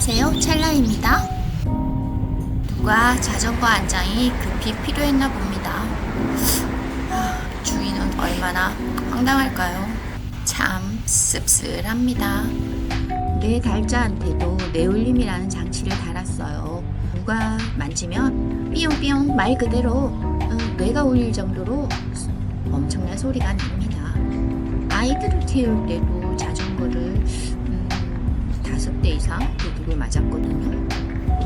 안녕하세요. 찰나입니다. 누가 자전거 안장이 급히 필요했나 봅니다. 아, 주인은 얼마나 황당할까요? 참 씁쓸합니다. 내 달자한테도 내울림이라는 장치를 달았어요. 누가 만지면 삐용삐용 말 그대로 어, 뇌가 울릴 정도로 엄청난 소리가 납니다. 아이들을 태울 때도 자전거를 음, 다섯 대 이상 도둑을 맞았거든요.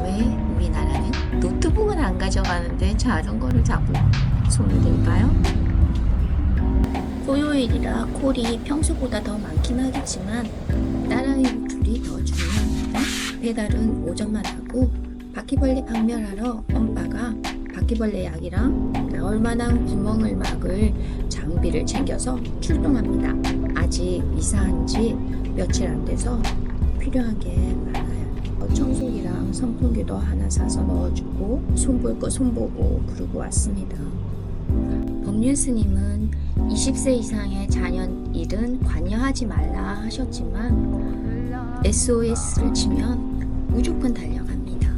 왜 우리나라는 노트북은 안 가져가는데 자전거를 잡을 손을 댈까요? 토요일이라 콜이 평소보다 더 많긴 하겠지만 딸아이 둘이 더 중요합니다. 배달은 오전만 하고 바퀴벌레 박멸하러 엄빠가 바퀴벌레 약이랑 나올 만한 구멍을 막을 장비를 챙겨서 출동합니다. 아직 이사한 지 며칠 안 돼서 필요한 게 많아요. 청소기랑 선풍기도 하나 사서 넣어주고 손볼 거 손보고 그러고 왔습니다. 법률 스님은 20세 이상의 자녀 일은 관여하지 말라 하셨지만 SOS를 치면 무조건 달려갑니다.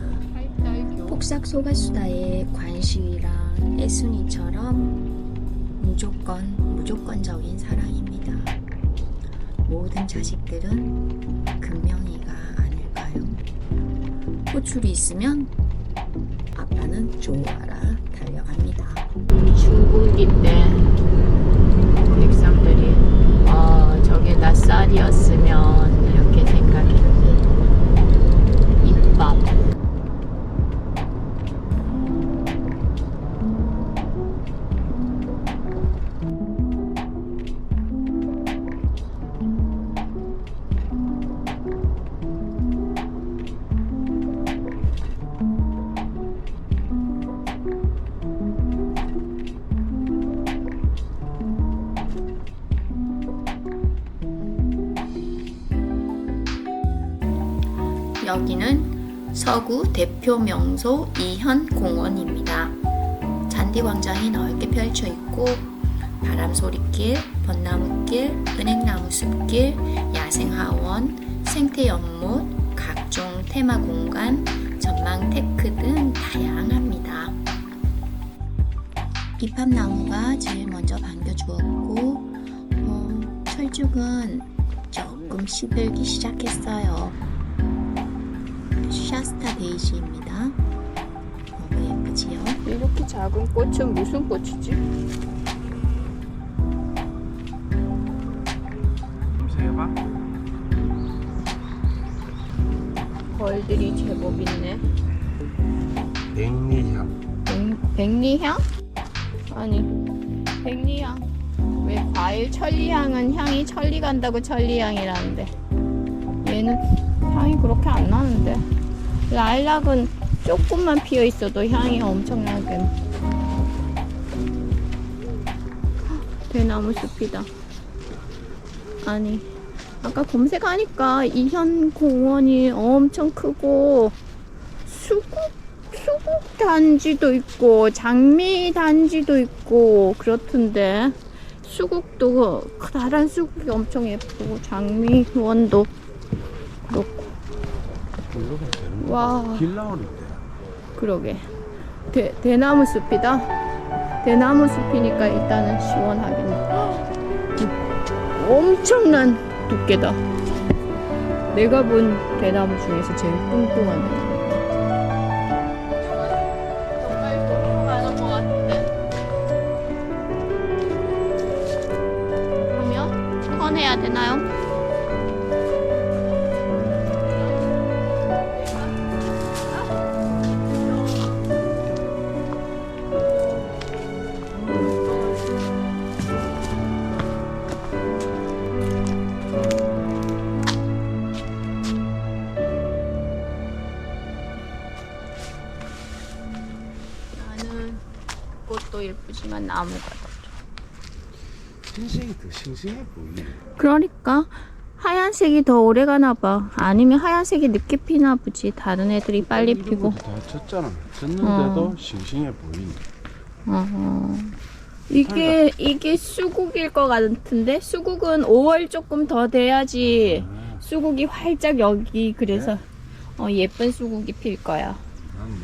폭삭 소가수다의 관식이랑 애순이처럼 무조건 무조건적인 사랑입니다. 모든 자식들은 금명이가 아닐까요? 호출이 있으면 아빠는 좋아라 달려갑니다. 중국기 때 여기는 서구 대표 명소 이현 공원입니다. 잔디광장이 넓게 펼쳐 있고 바람소리길, 벚나무길, 은행나무 숲길, 야생하원, 생태연못, 각종 테마공간, 전망 테크 등 다양합니다. 비팝나무가 제일 먼저 반겨주었고 어, 철쭉은 조금 시들기 시작했어요. 샤스타 베이지입니다. 너무 예쁘지요? 이렇게 작은 꽃은 무슨 꽃이지? 세봐 벌들이 제법 있네 백리향 백, 백리향? 아니 백리향 왜 과일 천리향은 향이 천리 간다고 천리향이라는데 얘는 향이 그렇게 안 나는데 라일락은 조금만 피어 있어도 향이 엄청나게. 대나무 숲이다. 아니 아까 검색하니까 이현 공원이 엄청 크고 수국 수국 단지도 있고 장미 단지도 있고 그렇던데 수국도 커다란 수국이 엄청 예쁘고 장미원도 그렇고 이렇게 되는 와. 길때 그러게. 대, 대나무 숲이다. 대나무 숲이니까 일단은 시원하겠네 엄청난 두께다. 내가 본 대나무 중에서 제일 뚱뚱한 정말 뚱뚱한 것 같은데 그러면 꺼내야 되나요? 꽃도 예쁘지만 나무가 더더 싱싱해 보이네 그러니까 하얀색이 더 오래 가나 봐. 아니면 하얀색이 늦게 피나 보지. 다른 애들이 빨리 피고. 다 쳤잖아 쳤는데도 어. 싱싱해 보이네 어허. 이게 이게 수국일 것 같은데 수국은 5월 조금 더 돼야지 아, 수국이 활짝 여기 그래서 어, 예쁜 수국이 필 거야. 맞네.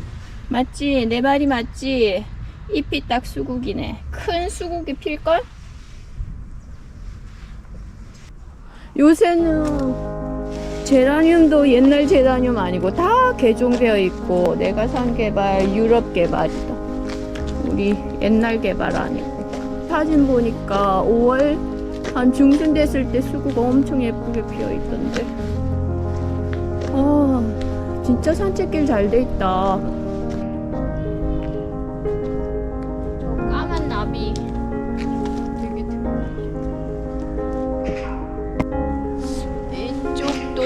맞지? 내 말이 맞지? 잎이 딱 수국이네. 큰 수국이 필걸? 요새는 제라늄도 옛날 제라늄 아니고 다 개종되어 있고 내가 산 개발 유럽 개발이다. 우리 옛날 개발 아니고. 사진 보니까 5월 한 중순 됐을 때 수국 엄청 예쁘게 피어 있던데. 아, 진짜 산책길 잘 돼 있다.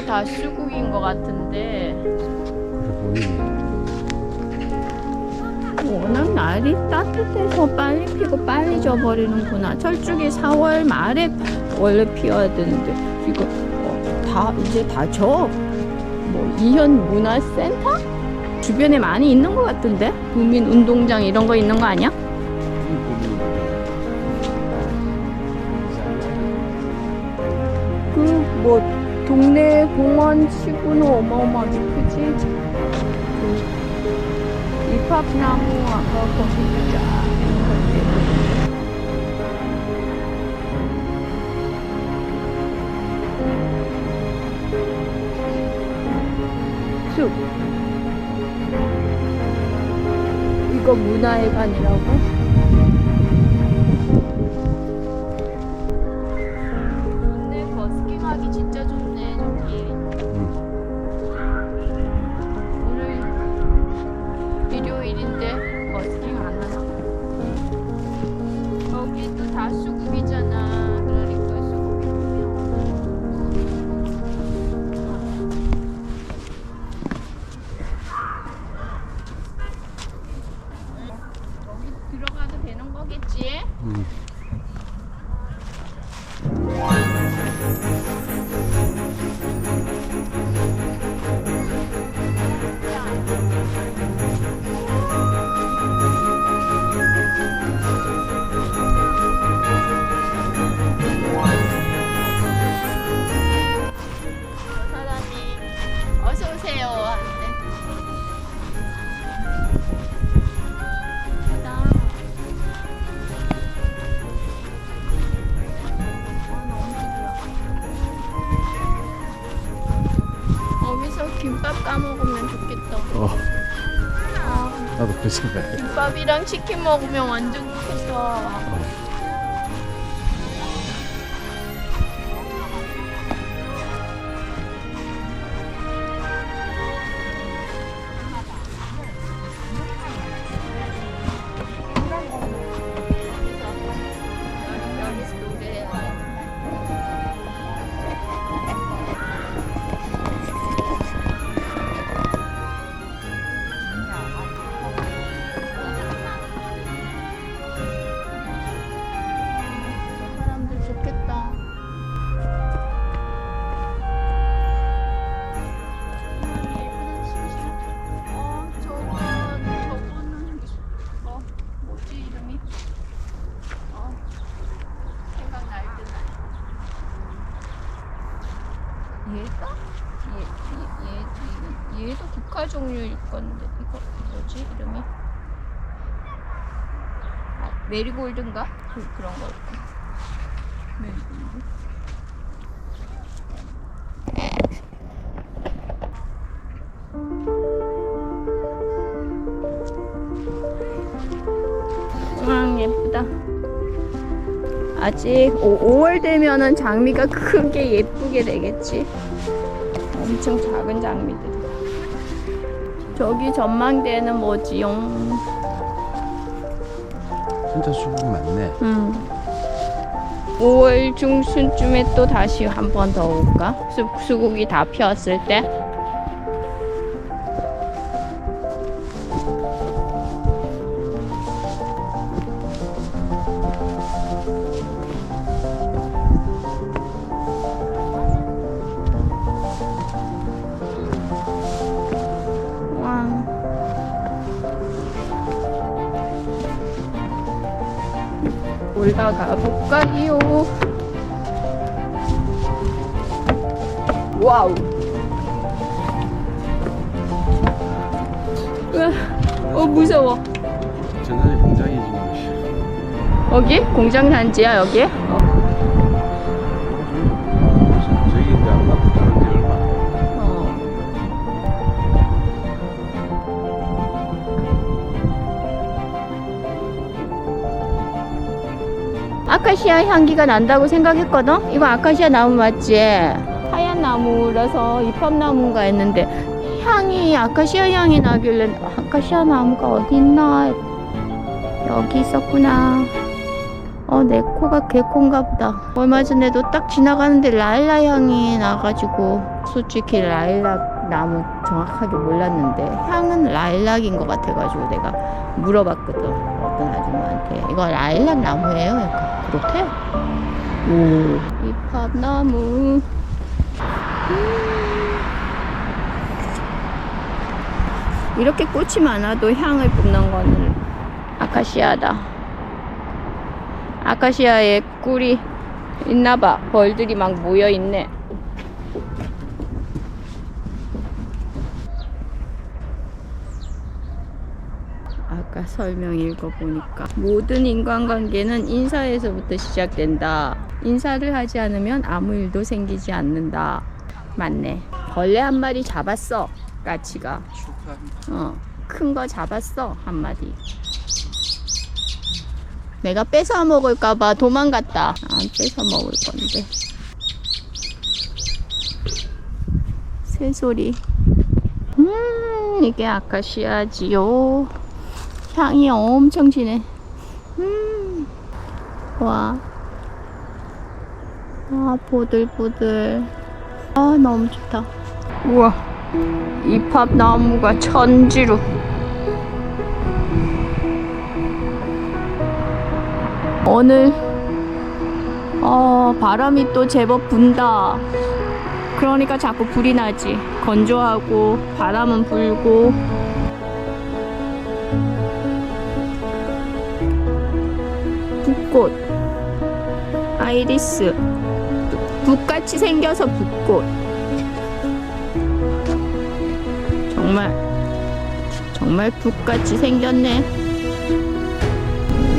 다 수국인 것 같은데 보이네. 워낙 날이 따뜻해서 빨리 피고 빨리 져버리는구나 철쭉이 4월 말에 원래 피어야 되는데 이거 어, 다 이제 다 져. 뭐 이현 문화센터? 주변에 많이 있는 것 같은데 국민 운동장 이런 거 있는 거 아니야? 원 치고는 어마어마하게 크지. 그 입합나무 아까 거기 쫙. 쑥. 이거 문화회관이라고? 김밥 까먹으면 좋겠다. 어, 아, 나도 그 생각해. 김밥이랑 치킨 먹으면 완전 좋겠어. 얘도 국화 종류일 건데, 이거 뭐지, 이름이? 아, 메리골드인가? 그, 그런 거. 메리골드. 와 예쁘다. 아직 5, 월 되면은 장미가 크게 예쁘게 되겠지. 엄청 작은 장미들. 저기 전망대는 뭐지용? 진짜 수국 많네. 음. 5월 중순쯤에 또 다시 한 번 더 올까? 수, 수국이 다 피었을 때? 올라가 볼까요? 와우! 어 무서워. 전산이 공장이 지금. 여기? 공장 단지야 여기? 어. 아카시아 향기가 난다고 생각했거든? 이거 아카시아 나무 맞지? 하얀 나무라서 잎합나무인가 했는데 향이 아카시아 향이 나길래 아카시아 나무가 어디 있나 여기 있었구나 어 내 코가 개코인가 보다 얼마 전에도 딱 지나가는데 라일락 향이 나가지고 솔직히 라일락 나무 정확하게 몰랐는데 향은 라일락인 것 같아가지고 내가 물어봤거든 어떤 아줌마한테 이거 라일락 나무예요? 약간 그렇대 오. 잎합나무. 음. 이렇게 꽃이 많아도 향을 뿜는 거는 아카시아다. 아카시아에 꿀이 있나봐. 벌들이 막 모여있네 아까 설명 읽어보니까 모든 인간관계는 인사에서부터 시작된다. 인사를 하지 않으면 아무 일도 생기지 않는다. 맞네. 벌레 한 마리 잡았어. 까치가. 어, 큰 거 잡았어. 한 마리. 내가 뺏어 먹을까봐 도망갔다. 안 뺏어 먹을 건데. 새소리. 음, 이게 아카시아지요. 향이 엄청 진해. 음, 와. 아, 보들보들. 아, 너무 좋다. 우와. 이 팝 나무가 천지로. 오늘, 어, 바람이 또 제법 분다. 그러니까 자꾸 불이 나지. 건조하고, 바람은 불고. 붓꽃 아이리스. 붓같이 생겨서 붓꽃 정말 정말 붓같이 생겼네.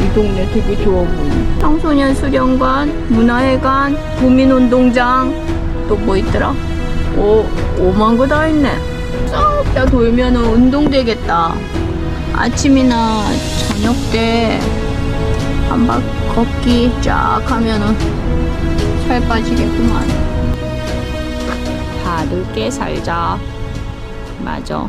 이 동네 되게 좋아 보이네. 청소년 수련관 문화회관 국민운동장. 또 뭐 있더라? 오 오만 거 다 있네. 쏙다 돌면은 운동 되겠다. 아침이나 저녁 때 한박 걷기 쫙 하면은 살 빠지겠구만. 바르게 살자. 맞아.